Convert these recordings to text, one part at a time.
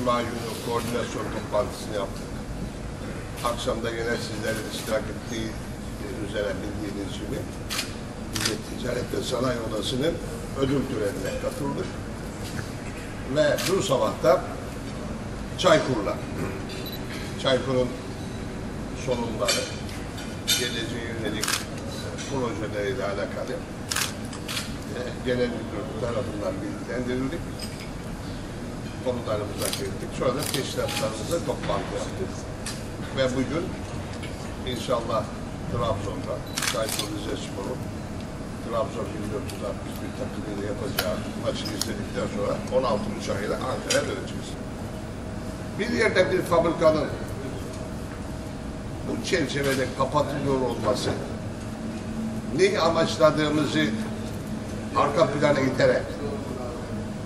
Cuma günü koordinasyon toplantısını yaptık. Akşam da yine sizlerin iştirak ettiği e, üzere bildiğiniz gibi Milli Ticaret ve Sanayi Odası'nın ödül törenine katıldık. Ve bu sabah da Çaykur'la, Çaykur'un sorunları, geleceğe yönelik projeleriyle alakalı e, genel müdür tarafından bilgilendirildik. Konularımıza girdik. Sonra da toplantı yaptık. Ve bugün inşallah Trabzon'da Çaykur Rizespor'un Trabzon 1461 takımıyla yapacağı maçı izledikten sonra 16 uçağıyla Ankara'ya döneceğiz. Bir yerde bir fabrikanın bu çerçevede kapatılıyor olması neyi amaçladığımızı arka plana iterek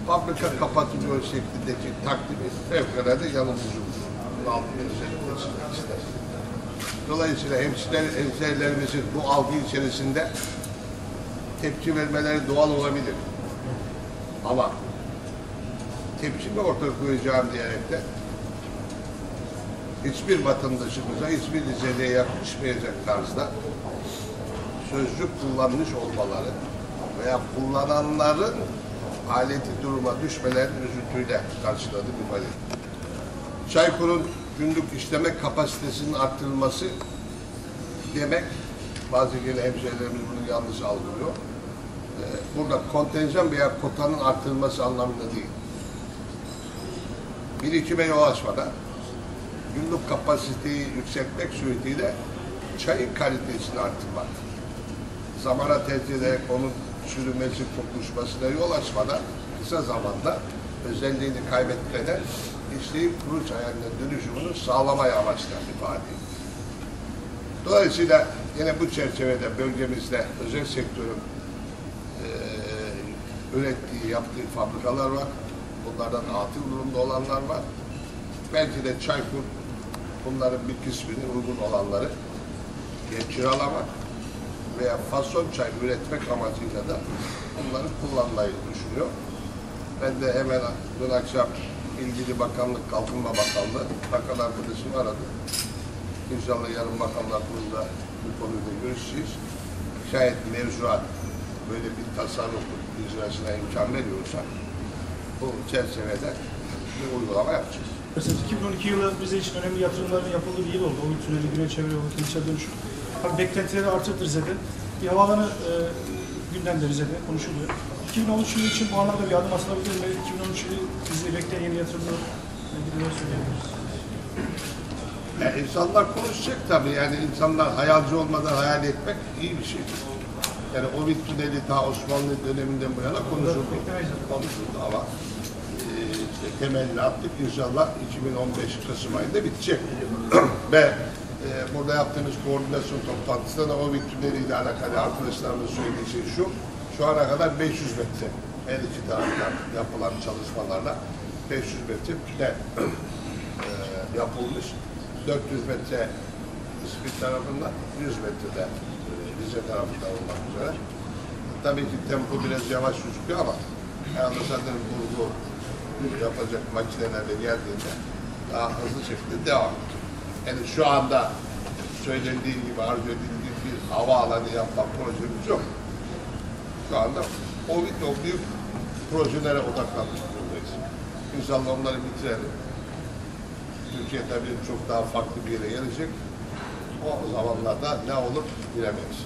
fabrika kapatılıyor şeklindeki takdimi fevkalade yanıltıcı olur. Çizmek isterim. Dolayısıyla hemşire, hemşehrilerimizin bu algı içerisinde tepki vermeleri doğal olabilir. Ama tepkimi ortaya koyacağım diyerek de hiçbir vatandaşımıza, hiçbir Rize'ye yakışmayacak tarzda sözcük kullanmış olmaları veya kullananların aleti duruma düşmelerinin üzüntüyle karşıladı ifade. Çaykur'un günlük işleme kapasitesinin arttırılması demek, bazı yine hemşehrilerimiz bunu yanlış algılıyor. Ee, burada kontenjan veya kotanın arttırılması anlamında değil. Birikime yol açmadan günlük kapasiteyi yükseltmek suretiyle çayın kalitesini arttırmak. Zamana tercih ederek çürümesi, kokuşmasına yol açmadan kısa zamanda özelliğini kaybetmeden işleyip kuru çay haline dönüşümünü sağlamaya amaçlayan ifade. Dolayısıyla yine bu çerçevede bölgemizde özel sektörün eee, ürettiği, yaptığı fabrikalar var. Bunlardan atıl durumda olanlar var. Belki de Çaykur bunların bir kısmını uygun olanları kiralamak veya fason çay üretmek amacıyla da bunları kullanmayı düşünüyor. Ben de hemen dün akşam ilgili bakanlık, Kalkınma Bakanlığı bakan arkadaşımı aradı. İnşallah yarın bakanlar kurulunda bu konuda görüşeceğiz. Şayet mevzuat böyle bir tasarruf icrasına imkan veriyorsa bu çerçevede bir uygulama yapacağız. Mesela 2012 yılı bize için önemli yatırımların yapıldığı bir yıl oldu. O tüneli, güne çevre yolu, kentsel dönüşüm. Tabii beklentileri arttırdı Rize'de. Bir havaalanı e, gündemde Rize'de konuşuluyor. 2013 yılı için bu anlamda bir adım atılabilir mi? 2013 yılı bizi bekleyen yeni yatırımlar ilgili söyleyebiliriz? Yani insanlar konuşacak tabii. Yani insanlar hayalci olmadan hayal etmek iyi bir şey. Yani o bir tüneli ta Osmanlı döneminden bu yana konuşuldu. Konuşuldu ama e, işte temelini attık. İnşallah 2015 Kasım ayında bitecek. Ve e, burada yaptığımız koordinasyon toplantısında da o bir tüneliyle alakalı arkadaşlarımın söylediği şey şu. Şu ana kadar 500 metre her iki taraftan yapılan çalışmalarla 500 metre tünel e, yapılmış. 400 metre İspit tarafından, 100 metrede e, Rize tarafından olmak üzere. Tabii ki tempo biraz yavaş gözüküyor ama yani zaten bu yapacak makinelerle geldiğinde daha hızlı şekilde devam edecek. Yani şu anda söylendiği gibi arzu edildiği bir havaalanı yapmak projemiz yok. Şu anda o, o büyük projelere odaklanmış durumdayız. İnşallah onları bitirelim. Türkiye tabii çok daha farklı bir yere gelecek. O zamanlarda ne olur bilemeyiz.